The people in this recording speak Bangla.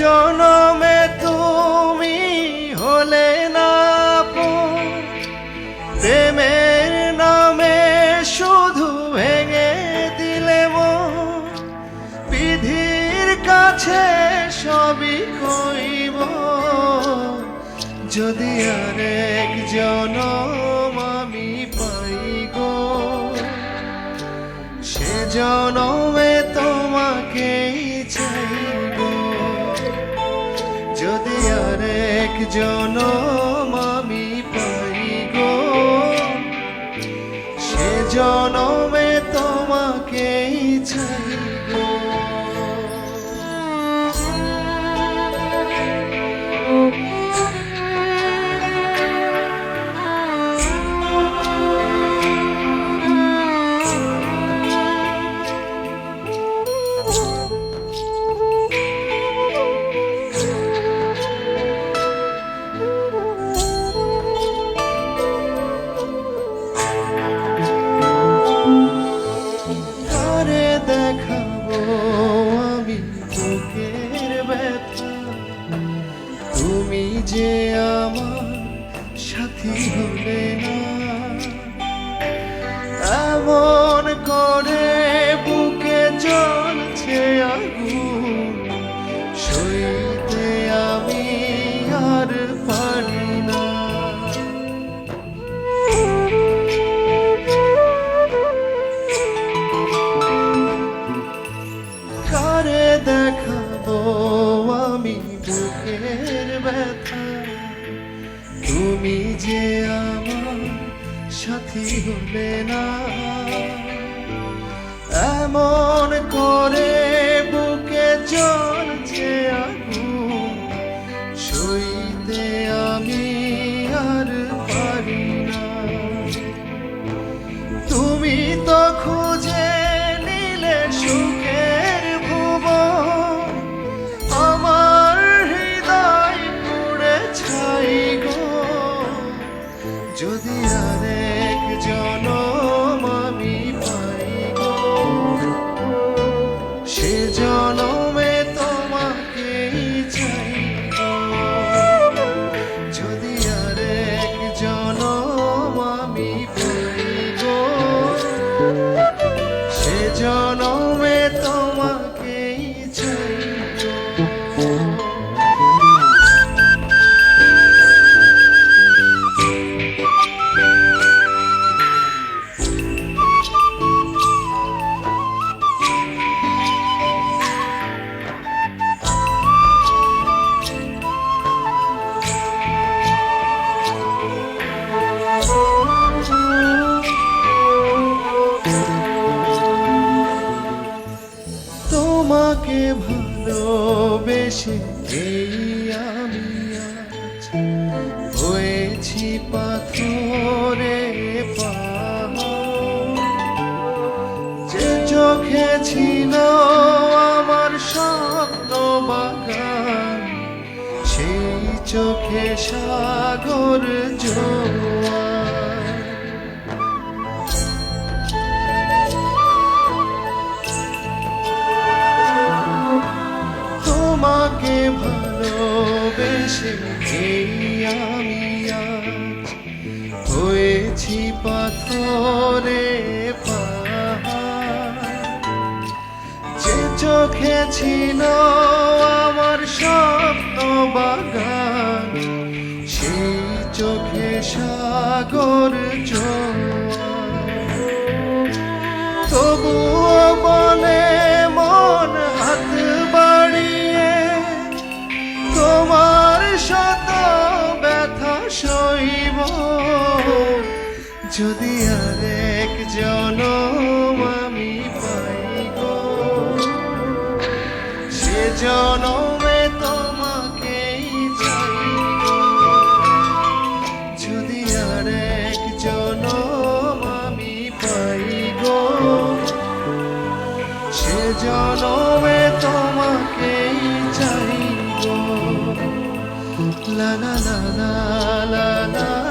জনমে তুমি হলে না প্রেমের নামে শুধু ভেঙে দিলে বিধির কাছে সবই কইব। যদি আরেক জনম আমি পাই গো সে জনমে জনম আমি পাই গো। সে জনমে তোমাকেই চাই কারে দেখাবো আমি বুকের ব্যথা। তুমি যে আমার সাথী হলে না। এমন করে বুকে চলছে আগুন, সইতে পাথরে। যে চোখে ছিল আমার স্বপ্ন সেই চোখে সাগর জোয়ার তোমাকে ভালোবেসে পাথরে। যে চোখে ছিল আমার স্বপ্ন বাগান সেই চোখে সাগর যদি আরেক জনম আমি পাই গো, সে জনমে তোমাকেই চাই যদি আরেক জনম আমি পাই গো, সে জনমে তোমাকেই চাই লা লা লা লা লা।